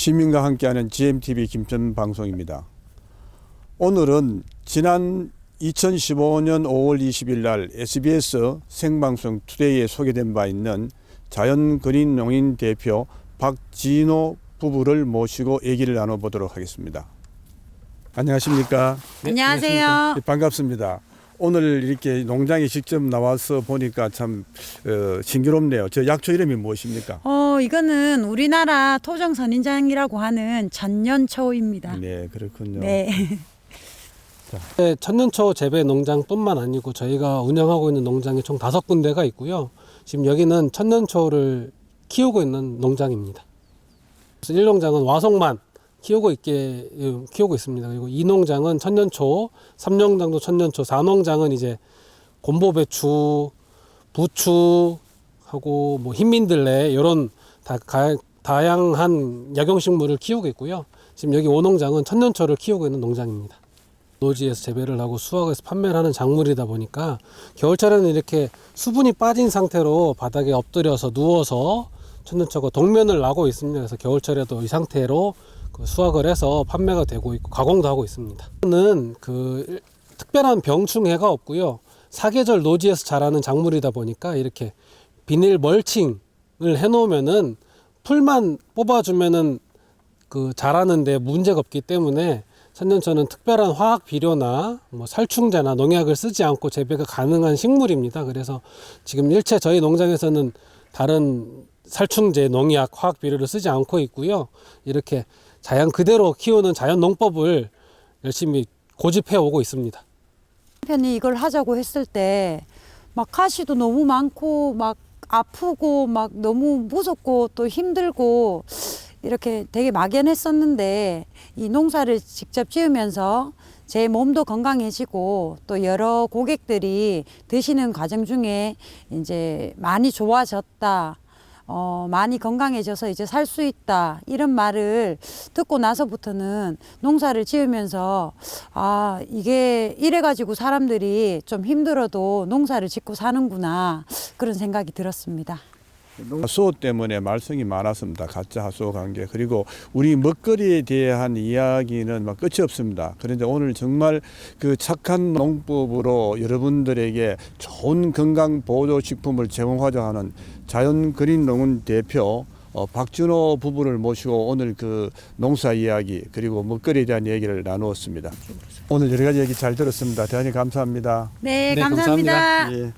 시민과 함께하는 GMTV 김천 방송입니다. 오늘은 지난 2015년 5월 20일 날 SBS 생방송 투데이에 소개된 바 있는 자연 그린 농인 대표 박진호 부부를 모시고 얘기를 나눠보도록 하겠습니다. 안녕하십니까? 네, 안녕하세요. 네, 반갑습니다. 오늘 이렇게 농장에 직접 나와서 보니까 참 어, 신기롭네요. 저 약초 이름이 무엇입니까? 어, 이거는 우리나라 토종 선인장이라고 하는 천년초입니다. 네, 그렇군요. 네. 네, 천년초 재배 농장뿐만 아니고 저희가 운영하고 있는 농장이 총 다섯 군데가 있고요. 지금 여기는 천년초를 키우고 있는 농장입니다. 1농장은 와송만 키우고 있게 예, 키우고 있습니다. 그리고 2농장은 천년초, 3농장도 천년초, 4농장은 이제 곰보배추, 부추 하고 뭐 흰민들레 이런 다, 가, 다양한 약용식물을 키우고 있고요. 지금 여기 5농장은 천년초를 키우고 있는 농장입니다. 노지에서 재배를 하고 수확해서 판매를 하는 작물이다 보니까 겨울철에는 이렇게 수분이 빠진 상태로 바닥에 엎드려서 누워서 천년초가 동면을 나고 있습니다. 그래서 겨울철에도 이 상태로 그 수확을 해서 판매가 되고 있고 가공도 하고 있습니다. 는그 일- 특별한 병충해가 없고요. 사계절 노지에서 자라는 작물이다 보니까 이렇게 비닐 멀칭을 해놓으면은 풀만 뽑아주면은 그 자라는데 문제가 없기 때문에 천년초는 특별한 화학 비료나 뭐 살충제나 농약을 쓰지 않고 재배가 가능한 식물입니다. 그래서 지금 일체 저희 농장에서는 다른 살충제, 농약, 화학 비료를 쓰지 않고 있고요. 이렇게 자연 그대로 키우는 자연 농법을 열심히 고집해 오고 있습니다. 남편이 이걸 하자고 했을 때 막 가시도 너무 많고 막 아프고 막 너무 무섭고 또 힘들고 이렇게 되게 막연했었는데 이 농사를 직접 지으면서 제 몸도 건강해지고 또 여러 고객들이 드시는 과정 중에 이제 많이 좋아졌다. 어, 많이 건강해져서 이제 살 수 있다. 이런 말을 듣고 나서부터는 농사를 지으면서 아, 이게 이래 가지고 사람들이 좀 힘들어도 농사를 짓고 사는구나. 그런 생각이 들었습니다. 하수호 때문에 말썽이 많았습니다. 가짜 하수호 관계 그리고 우리 먹거리에 대한 이야기는 막 끝이 없습니다. 그런데 오늘 정말 그 착한 농법으로 여러분들에게 좋은 건강 보조 식품을 제공하자 하는 자연 그린 농은 대표 어, 박준호 부부를 모시고 오늘 그 농사 이야기 그리고 먹거리에 대한 얘기를 나누었습니다. 오늘 여러 가지 얘기 잘 들었습니다. 대단히 감사합니다. 네, 네, 감사합니다. 감사합니다. 예.